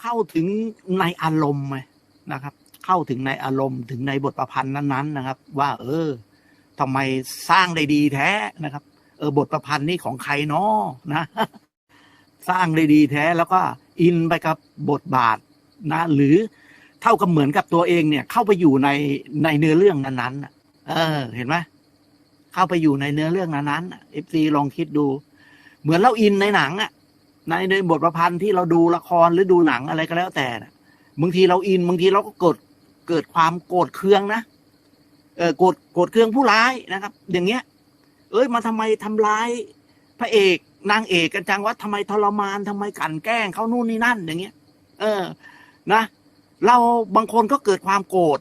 เข้าถึงในอารมณ์ไหมนะครับ เข้าถึงในอารมณ์ถึงในบทประพันธ์นั้นๆนะครับ ว่า เออทำไมสร้างได้ดีแท้นะครับ เออบทประพันธ์นี่ของใครเนาะนะ สร้างได้ดีแท้แล้วก็อินไปกับบทบาทนะ หรือเท่ากับเหมือนกับตัวเองเนี่ย เข้าไปอยู่ในในเนื้อเรื่องนั้นๆนะเออ เห็นไหมเข้าไปอยู่ในเนื้อเรื่องนั้นๆเอฟซีลองคิดดู เหมือนเราอินในหนังอะ ในในบทประพันธ์ที่เราดูละครหรือดูหนังอะไรก็แล้วแต่นะบางทีเราอินบางทีเราก็เกิดเกิดความโกรธเคืองนะเออโกรธโกรธเคืองผู้ร้ายนะครับ อย่างเงี้ย เอ้ยมาทำไมทำร้าย พระเอกนางเอกกันจังว่าทำไมทรมานทำไมกลันแกล้งเขานู่นนี่นั่น อย่างเงี้ย เออ นะ เราบางคนก็เกิดความโกรธ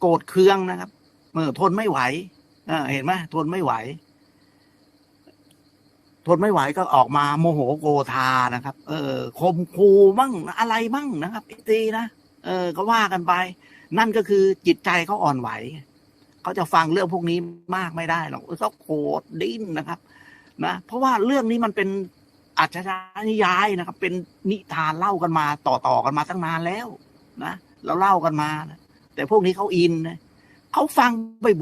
โกรธเคืองนะครับเออทนไม่ไหวเออเห็นไหมทนไม่ไหว ทนไม่ไหวก็ออกมาโมโหโกธานะครับ เออคมคูมั่งอะไรมั่งนะครับอ้ตีนะเออ ก็ว่ากันไป นั่นก็คือจิตใจเขาอ่อนไหวเขาจะฟังเรื่องพวกนี้มากไม่ได้หรอกเขาโกรธดิ้นนะครับ นะเพราะว่าเรื่องนี้มันเป็นอัจฉรินิยายนะครับ เป็นนิทานเล่ากันมาต่อๆกันมาตั้งนานแล้วนะเราเล่ากันมานะแต่พวกนี้เขาอินนะเขาฟัง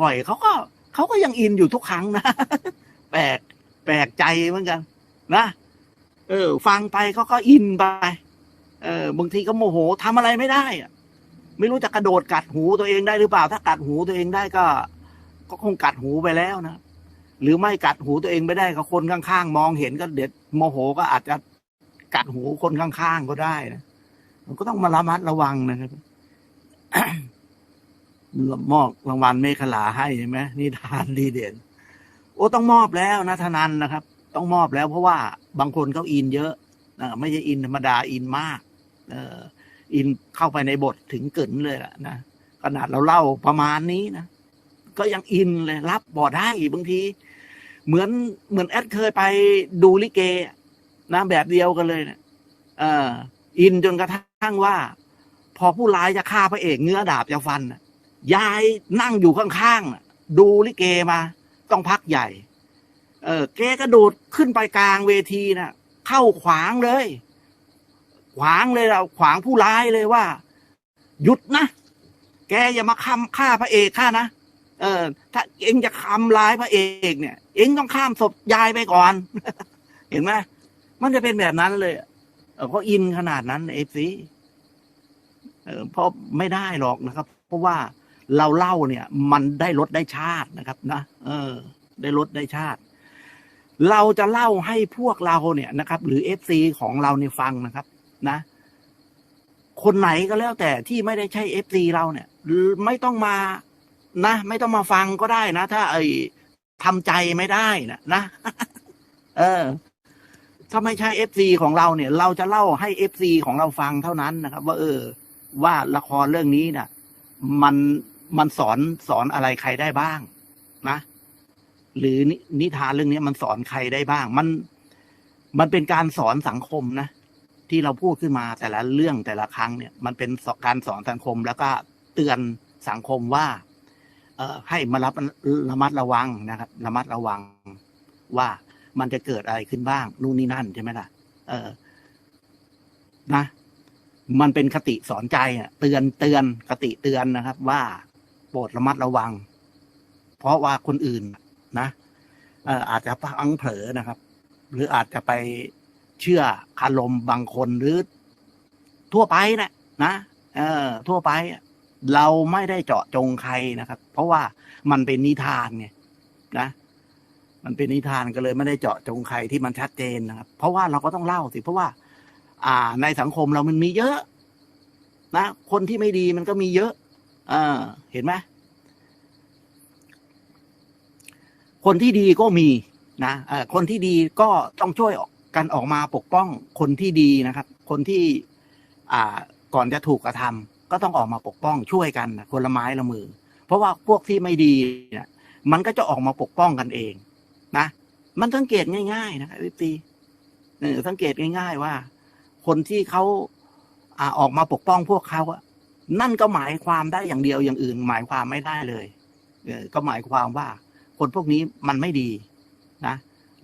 บ่อยๆเขาก็เขาก็ยังอินอยู่ทุกครั้งนะแปลก แปลกใจเหมือนกัน นะเออ ฟังไปเขาก็อินไป เออบางทีก็โมโหทำอะไรไม่ได้อะไม่รู้จะกระโดดกัดหูตัวเองได้หรือเปล่า ถ้ากัดหูตัวเองได้ก็ ก็คงกัดหูไปแล้วนะหรือไม่กัดหูตัวเองไม่ได้ก็คนข้างๆมองเห็นก็เด็ดโมโหก็อาจจะกัดหูคนข้างๆก็ได้นะมันก็ต้องมาระมัดระวังนะครับมอบรางวัลเมฆลาให้ใช่ไหมนิทานดีเด่น โอ้ต้องมอบแล้วนะทนันนะครับ ต้องมอบแล้ว เพราะว่าบางคนเขาอินเยอะนะไม่ใช่อินธรรมดาอินมาก เอออินเข้าไปในบทถึงเกินเลยล่ะนะขนาดเราเล่าประมาณนี้นะก็ยังอินเลยรับบ่ได้บางที เหมือนเหมือนแอดเคยไปดูลิเกนะแบบเดียวกันเลยเนะี่ยเอออินจนกระทั่งว่า พอผู้ร้ายจะฆ่าพระเอกเงื้อดาบจะฟันยายนั่งอยู่ข้างๆดูลิเกมา ต้องพักใหญ่ เออแกกระโดดขึ้นไปกลางเวทีน่ะ เข้าขวางเลย ขวางเลยเราขวางผู้ร้ายเลยว่า หยุดนะ แกอย่ามาคำฆ่าพระเอกข้านะเออ ถ้าเองจะคำร้ายพระเอกเนี่ย เองต้องข้ามศพยายไปก่อน เห็นไหมมันจะเป็นแบบนั้นเลยเออเขาอินขนาดนั้นเอฟซีเออเพราะไม่ได้หรอกนะครับ เพราะว่า เราเล่าเนี่ย มันได้รสได้ชาตินะครับ นะเออ ได้รสได้ชาติ เราจะเล่าให้พวกเราเนี่ยนะครับ หรือเอฟซีของเราเนี่ยฟังนะครับ นะ คนไหนก็แล้วแต่ที่ไม่ได้ใช่เอฟซีเราเนี่ยไม่ต้องมานะไม่ต้องมาฟังก็ได้นะ ถ้า ไอ้ทำใจไม่ได้นะนะเออถ้าไม่ใช่เอฟซีของเราเนี่ย เราจะเล่าให้เอฟซีของเราฟังเท่านั้นนะครับ ว่า เออ ว่าละครเรื่องนี้น่ะ มัน มันสอนสอนอะไรใครได้บ้าง นะ หรือนินิทานเรื่องนี้มันสอนใครได้บ้าง มัน มันเป็นการสอนสังคมนะที่เราพูดขึ้นมาแต่ละเรื่องแต่ละครั้งเนี่ย มันเป็นการสอนสังคมแล้วก็เตือนสังคมว่า เออให้มารับระมัดระวังนะครับ ระมัดระวังว่ามันจะเกิดอะไรขึ้นบ้างนู่นนี่นั่นใช่ไหมล่ะ เออ นะ มันเป็นคติสอนใจอะ เตือนเตือนคติเตือนนะครับ ว่า ปรดระมัดระวัง เพราะว่าคนอื่นนะเอ่อาจจะพังเผลอนะครับ หรืออาจจะไปเชื่อคารมบางคนหรือ ทั่วไปนะนะเออ ทั่วไปเราไม่ได้เจาะจงใครนะครับ เพราะว่ามันเป็นนิทานไงนะมันเป็นนิทานก็เลยไม่ได้เจาะจงใครที่มันชัดเจนนะครับ เพราะว่าเราก็ต้องเล่าสิเพราะว่า อ่าในสังคมเรามันมีเยอะ นะ คนที่ไม่ดีมันก็มีเยอะ ออเห็นไหมคนที่ดีก็มีนะคนที่ดีก็ต้องช่วยกันออกมาปกป้องคนที่ดีนะครับ คนที่ อ่า ก่อนจะถูกกระทำก็ต้องออกมาปกป้องช่วยกันนะคนละไม้ละมือ เพราะว่าพวกที่ไม่ดีเนี่ยมันก็จะออกมาปกป้องกันเอง นะ มันสังเกตง่าย ๆ นะครับพี่ตีสังเกตง่าย ๆ ว่า คนที่เขาอ่าออกมาปกป้องพวกเขาอะ นั่นก็หมายความได้อย่างเดียวอย่างอื่น หมายความไม่ได้เลยเออก็หมายความว่า คนพวกนี้มันไม่ดีนะ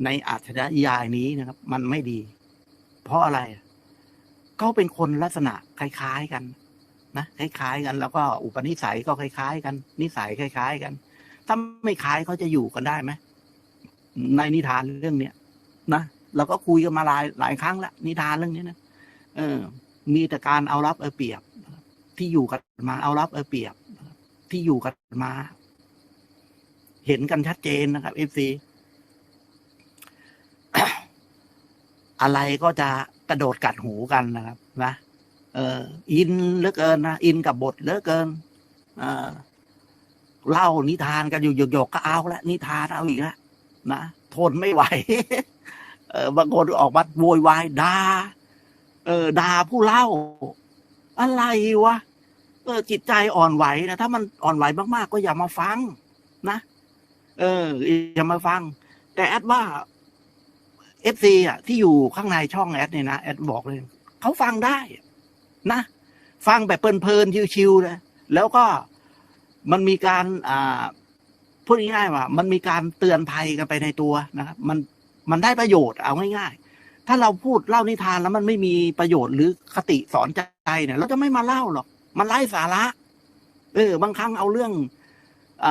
ในอัจฉริยายนี้นะครับ มันไม่ดี เพราะอะไรเขาเป็นคนลักษณะคล้าย ๆกันนะคล้ายๆกัน แล้วก็อุปนิสัยก็คล้าย ๆ กัน นิสัยคล้าย ๆ กัน ถ้าไม่คล้ายเขาจะอยู่กันได้ไหมในนิทานเรื่องเนี้ยนะเราก็คุยกันมาหลายหลายครั้งแล้วนิทานเรื่องนี้นะเออ มีแต่การเอารับเอาเปรียบ ที่อยู่กันมา เอารับเอาเปรียบที่อยู่กันมา เห็นกันชัดเจนนะครับเอฟซีอะไรก็จะกระโดดกัดหูกันนะครับ นะเอออินเหลือเกินนะอินกับบทเหลือเกิน เออเล่านิทานกันอยู่หยกๆก็เอาละนิทานเอาอีกล้วนะทนไม่ไหว เออบางคนออกมาโวยวายด่าเออด่าผู้เล่า อะไรวะ อจิตใจอ่อนไหวนะถ้ามันอ่อนไหวมากๆ ก็อย่ามาฟัง นะเออ อย่ามาฟัง แต่แอดว่าเอฟซีอะที่อยู่ข้างในช่องแอดเนี่ยนะแอดบอกเลยเขาฟังได้ นะฟังแบบเพลินๆชิวๆเลยแล้วก็มันมีการ อ่าพูดง่ายๆว่า มันมีการเตือนภัยกันไปในตัวนะครับมันมันได้ประโยชน์เอาง่ายๆ ถ้าเราพูดเล่านิทานแล้วมันไม่มีประโยชน์หรือคติสอนใจเนี่ย เราจะไม่มาเล่าหรอก มันไร้สาระ เออ บางครั้งเอาเรื่องอ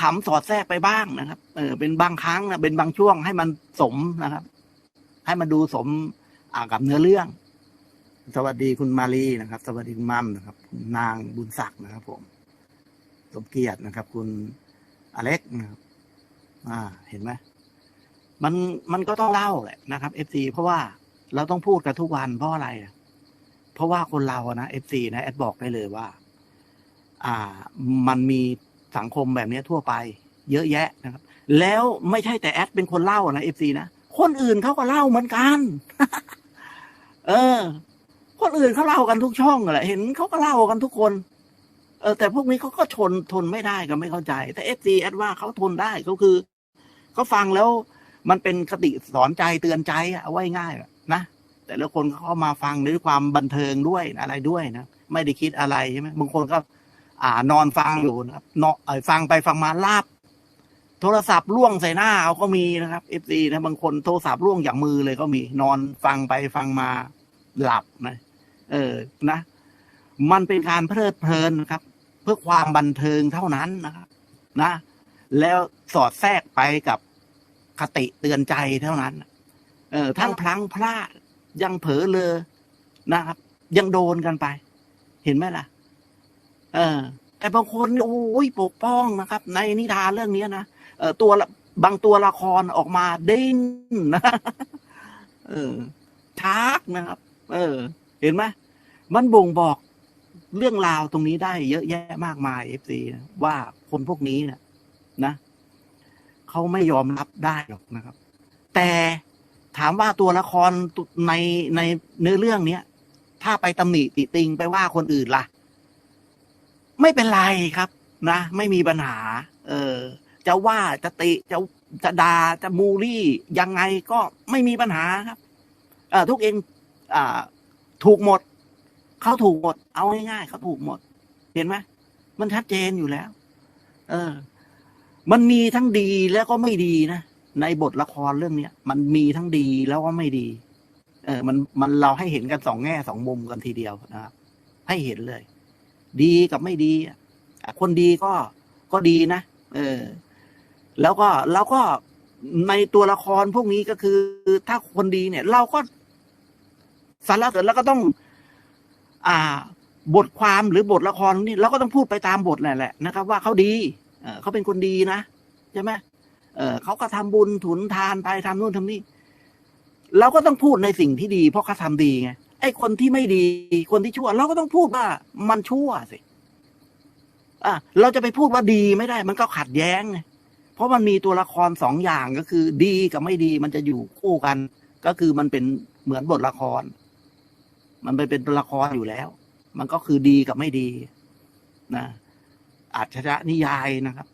ขำๆสอดแทรกไปบ้างนะครับ เออ เป็นบางครั้งนะเป็นบางช่วงให้มันสมนะครับ ให้มันดูสมกับเนื้อเรื่อง สวัสดีคุณมารีนะครับ สวัสดีคุณมัมนะครับ นางบุญศักดิ์นะครับ ผม สมเกียรตินะครับ คุณอเล็กนะครับ อ่า เห็นไหมมันมันก็ต้องเล่าแหละนะครับเอฟซีเพราะว่าเราต้องพูดกันทุกวันเพราะอะไรอะ เพราะว่าคนเราอะนะเอฟซีนะแอดบอกได้เลยว่า อ่า มันมีสังคมแบบนี้ทั่วไป เยอะแยะนะครับ แล้วไม่ใช่แต่แอดเป็นคนเล่านะเอฟซีนะคนอื่นเขาก็เล่าเหมือนกัน เออ คนอื่นเขาเล่ากันทุกช่องแหละเห็นเขาก็เล่ากันทุกคน เออ แต่พวกนี้เขาก็ทนทนไม่ได้ก็ไม่เข้าใจ แต่เอฟซีแอดว่าเขาทนได้ก็คือเขาฟังแล้ว มันเป็นคติสอนใจเตือนใจอะเอาไว้ง่ายอะ แต่ละคนเขามาฟังด้วยความบันเทิงด้วยอะไรด้วยนะไม่ได้คิดอะไรใช่ไหมบางคนก็ อ่านอนฟังอยู่นะครับเนาะเอ่อฟังไปฟังมาลาบ โทรศัพท์ล่วงใส่หน้าเอาก็มีนะครับเอฟซีนะบางคนโทรศัพท์ล่วงอย่างมือเลยก็มี นอนฟังไปฟังมาหลับนะเออนะ มันเป็นการเพลิดเพลินนะครับ เพื่อความบันเทิงเท่านั้นนะครับ นะ แล้วสอดแทรกไปกับคติเตือนใจเท่านั้น เออทั้งพลังพลาด ยังเผลอเลยนะครับ ยังโดนกันไป เห็นไหมล่ะ เออ แต่บางคนโอ้ยปกป้องนะครับ ในนิทานเรื่องนี้นะเออตัวบางตัวละครออกมาเด้งนะเออชักนะครับ เออ เห็นไหมมันบ่งบอกเรื่องราวตรงนี้ได้เยอะแยะมากมายเอฟซีว่าคนพวกนี้นะนะเขาไม่ยอมรับได้หรอกนะครับ แต่ ถามว่าตัวละครในในเนื้อเรื่องเนี้ย ถ้าไปตำหนิติติงไปว่าคนอื่นล่ะ ไม่เป็นไรครับ นะ ไม่มีปัญหา เออ จะว่าจะติจะจะดา่าจะมูลี่ ยังไงก็ไม่มีปัญหาครับ เออทุกเองอ่า ถูกหมด เขาถูกหมด เอาง่ายๆเขาถูกหมด เห็นไหมมันชัดเจนอยู่แล้ว เออ มันมีทั้งดีแล้วก็ไม่ดีนะ ในบทละครเรื่องเนี้ยมันมีทั้งดีแล้วก็ไม่ดี เออ มันมันเราให้เห็นกันสองแง่สองมุมกันทีเดียวนะครับ ให้เห็นเลย ดีกับไม่ดีคนดีก็ก็ดีนะเออ แล้วก็เราก็ในตัวละครพวกนี้ก็คือ ถ้าคนดีเนี่ย เราก็สารเสริญแล้วก็ต้อง อ่า บทความหรือบทละครนี่เราก็ต้องพูดไปตามบทนั่นแหละนะครับ ว่าเขาดีเออเขาเป็นคนดีนะใช่ไหม เออเขาก็ทำบุญถุนทานไปทำนู่นทำนี่เราก็ต้องพูดในสิ่งที่ดี เพราะเขาทาดีไงไอ้คนที่ไม่ดี คนที่ชั่ว เราก็ต้องพูดว่ามันชั่วสิอะเราจะไปพูดว่าดีไม่ได้ มันก็ขัดแย้งไงเพราะมันมีตัวละครสองอย่างก็คือ ดีกับไม่ดี มันจะอยู่คู่กัน ก็คือมันเป็นเหมือนบทละคร มันไปเป็นตัวละครอยู่แล้ว มันก็คือดีกับไม่ดี นะอาจจะนิยายนะครับ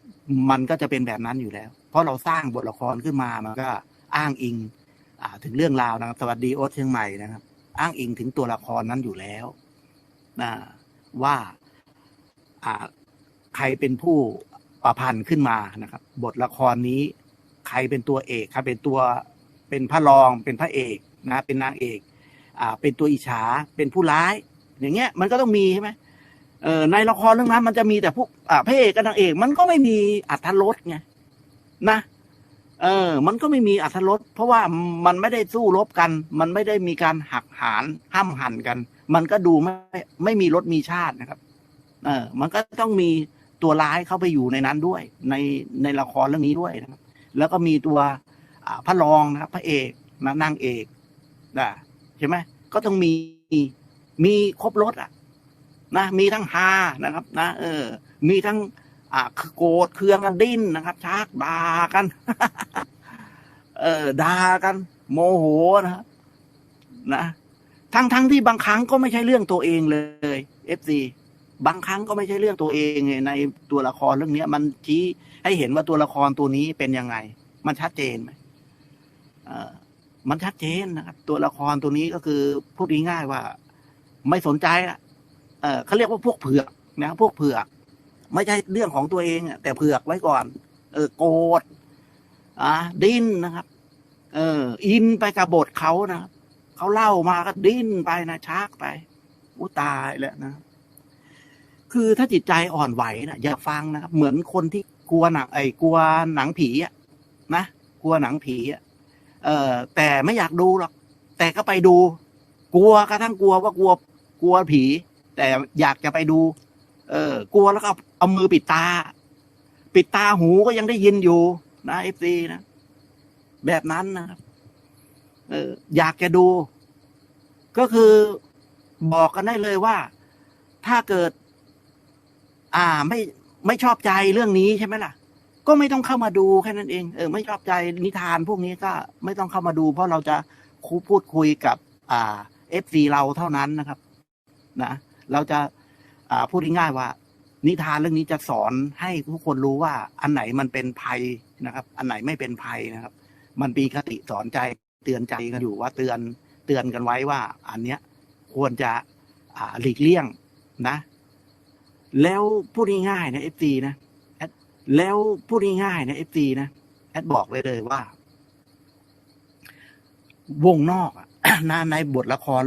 มันก็จะเป็นแบบนั้นอยู่แล้ว เพราะเราสร้างบทละครขึ้นมามันก็อ้างอิงอถึงเรื่องราวนะครับ สวัสดีโอ๊ตเชียงใหม่นะครับ อ้างอิงถึงตัวละครนั้นอยู่แล้วนะว่าใครเป็นผู้ประพันธ์ขึ้นมานะครับ บทละครนี้ใครเป็นตัวเอกครับเป็นตัวเป็นพระรองเป็นพระเอกนะ เป็นนางเอก อ่า เป็นตัวอิจฉาเป็นผู้ร้าย อย่างเงี้ย มันก็ต้องมีใช่ไหมเออในละครเรื่องนั้นมันจะมีแต่พวกอ่าพระเอกกับนางเอก มันก็ไม่มีอัธรสไง นะ เออ มันก็ไม่มีอัธรสเพราะว่ามันไม่ได้สู้รบกัน มันไม่ได้มีการหักหานห้ามหันกัน มันก็ดูไม่ไม่มีรสมีชาตินะครับ เออ มันก็ต้องมีตัวร้ายเข้าไปอยู่ในนั้นด้วย ในในละครเรื่องนี้ด้วยนะครับ แล้วก็มีตัวพระรองนะครับพระเอกนะนางเอกนะใช่ไหมก็ต้องมีมีครบรถอะ นะมีทั้งฮานะครับ นะเออ มีทั้ง อ่าโกรธเคืองกันดิ้นนะครับชักด่ากัน เออด่ากัน โมโหนะนะทั้งทั้งที่บางครั้งก็ไม่ใช่เรื่องตัวเองเลยเอฟซีบางครั้งก็ไม่ใช่เรื่องตัวเองไงในตัวละครเรื่องเนี้ย มันชี้ให้เห็นว่าตัวละครตัวนี้เป็นยังไง มันชัดเจนไหมเออมันชัดเจนนะครับ ตัวละครตัวนี้ก็คือพูดง่ายๆว่า ไม่สนใจละเออเขาเรียกว่าพวกเผือกนะพวกเผือก ไม่ใช่เรื่องของตัวเองอะแต่เผือกไว้ก่อน เออโกรธอะดิ้นนะครับ เออ อินไปกับบทเขานะเขาเล่ามาก็ดิ้นไปนะชักไปอู้ตายแล้วนะ คือถ้าจิตใจอ่อนไหวนะอย่าฟังนะครับ เหมือนคนที่กลัวหนังไอ้กลัวหนังผีอะนะกลัวหนังผีอะเออแต่ไม่อยากดูหรอกแต่ก็ไปดู กลัวกระทั่งกลัวว่ากลัวกลัวผี แต่อยากจะไปดู เออกลัวแล้วก็ เอามือปิดตา ปิดตาหูก็ยังได้ยินอยู่นะเอฟซีนะแบบนั้นนะครับเอออยากจะดู ก็คือบอกกันได้เลยว่า ถ้าเกิด อ่าไม่ไม่ชอบใจเรื่องนี้ใช่ไหมล่ะ ก็ไม่ต้องเข้ามาดูแค่นั้นเองเออไม่ชอบใจนิทานพวกนี้ก็ไม่ต้องเข้ามาดู เพราะเราจะคุพูดคุยกับ อ่าเอฟซีเราเท่านั้นนะครับ นะเราจะ อ่าพูดง่ายๆว่า นิทานเรื่องนี้จะสอนให้ทุกคนรู้ว่าอันไหนมันเป็นภัยนะครับ อันไหนไม่เป็นภัยนะครับ มันมีคติสอนใจเตือนใจกันอยู่ว่าเตือนเตือนกันไว้ว่า อันเนี้ยควรจะหลีกเลี่ยงนะ แล้วพูดง่ายๆนะเอฟซีนะแล้วพูดง่ายๆนะเอฟซีนะแอดบอกเลยเลยว่า วงนอกอะนะในบทละคร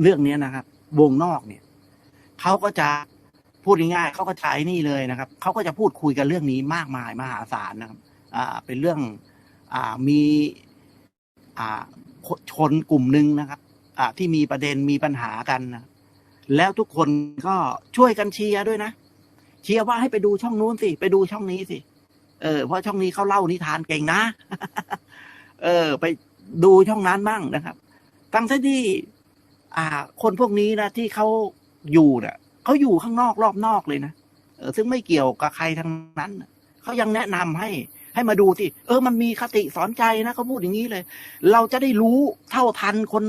เรื่องนี้นะครับ วงนอกเนี่ยเขาก็จะ พูดง่ายๆเขาก็ใช้นี่เลยนะครับเขาก็จะพูดคุยกันเรื่องนี้มากมายมหาศาลนะครับ อ่า เป็นเรื่อง อ่ามี อ่าชนกลุ่มหนึ่งนะครับ อ่า ที่มีประเด็นมีปัญหากันนะแล้วทุกคนก็ช่วยกันเชียร์ด้วยนะเชียร์ว่าให้ไปดูช่องนู้นสิไปดูช่องนี้สิเออเพราะช่องนี้เขาเล่านิทานเก่งนะ เออ ไปดูช่องนั้นบ้างนะครับทั้งที่ อ่า คนพวกนี้นะที่เขาอยู่เนะ่ะ เขาอยู่ข้างนอกรอบนอกเลยนะเออซึ่งไม่เกี่ยวกับใครทั้งนั้นเขายังแนะนำให้ ให้มาดูสิเออ มันมีคติสอนใจนะเขาพูดอย่างนี้เลย เราจะได้รู้เท่าทันคน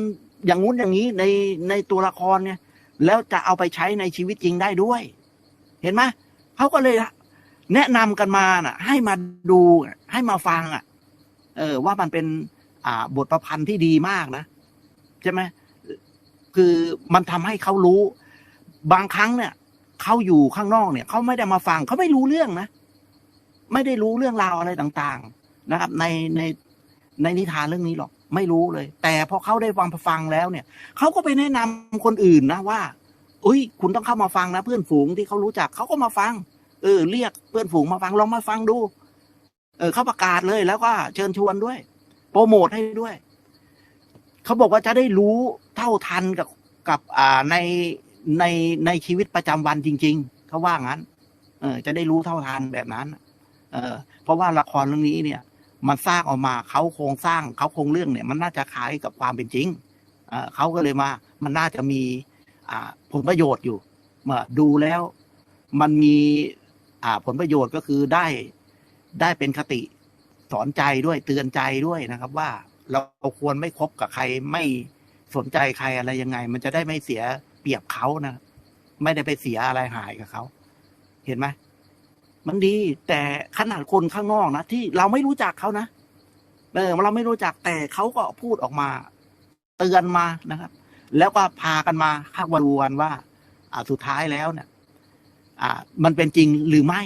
อย่างงู้นอย่างนี้ในในตัวละครเนี่ย แล้วจะเอาไปใช้ในชีวิตจริงได้ด้วย เห็นไหมเขาก็เลยแนะนำกันมาน่ะ ให้มาดูให้มาฟังอะ เออ ว่ามันเป็น อ่า บทประพันธ์ที่ดีมากนะใช่ไหมคือมันทำให้เขารู้ บางครั้งเนี่ยเขาอยู่ข้างนอกเนี่ยเขาไม่ได้มาฟังเขาไม่รู้เรื่องนะ ไม่ได้รู้เรื่องราวอะไรต่างๆ นะครับ ในในในนิทานเรื่องนี้หรอก ไม่รู้เลย แต่พอเขาได้ฟังฟังแล้วเนี่ยเขาก็ไปแนะนำคนอื่นนะว่าอุ้ย คุณต้องเข้ามาฟังนะเพื่อนฝูงที่เขารู้จักเขาก็มาฟัง เออ เรียกเพื่อนฝูงมาฟังลองมาฟังดู เออเขาประกาศเลยแล้วก็เชิญชวนด้วย โปรโมทให้ด้วยเขาบอกว่าจะได้รู้เท่าทันกับกับอ่าใน ในในชีวิตประจำวันจริง ๆเขาว่างั้น เออ จะได้รู้เท่าทันแบบนั้น เออ เพราะว่าละครเรื่องนี้เนี่ย มันสร้างออกมาเขาโครงสร้างเขาโครงเรื่องเนี่ย มันน่าจะคล้ายกับความเป็นจริงเออเขาก็เลยมา มันน่าจะมี อ่า ผลประโยชน์อยู่เมื่อดูแล้วมันมีอ่าผลประโยชน์ก็คือได้ได้เป็นคติสอนใจด้วยเตือนใจด้วยนะครับ ว่าเราควรไม่คบกับใครไม่สนใจใครอะไรยังไง มันจะได้ไม่เสีย เปรียบเขานะไม่ได้ไปเสียอะไรหายกับเขา เห็นไหมมันดี แต่ขนาดคนข้างนอกนะที่เราไม่รู้จักเขานะเออเราไม่รู้จักแต่เขาก็พูดออกมา เตือนมานะครับ แล้วก็พากันมาคาดวันวันว่า อ่าสุดท้ายแล้วเนี่ย อ่า มันเป็นจริงหรือไม่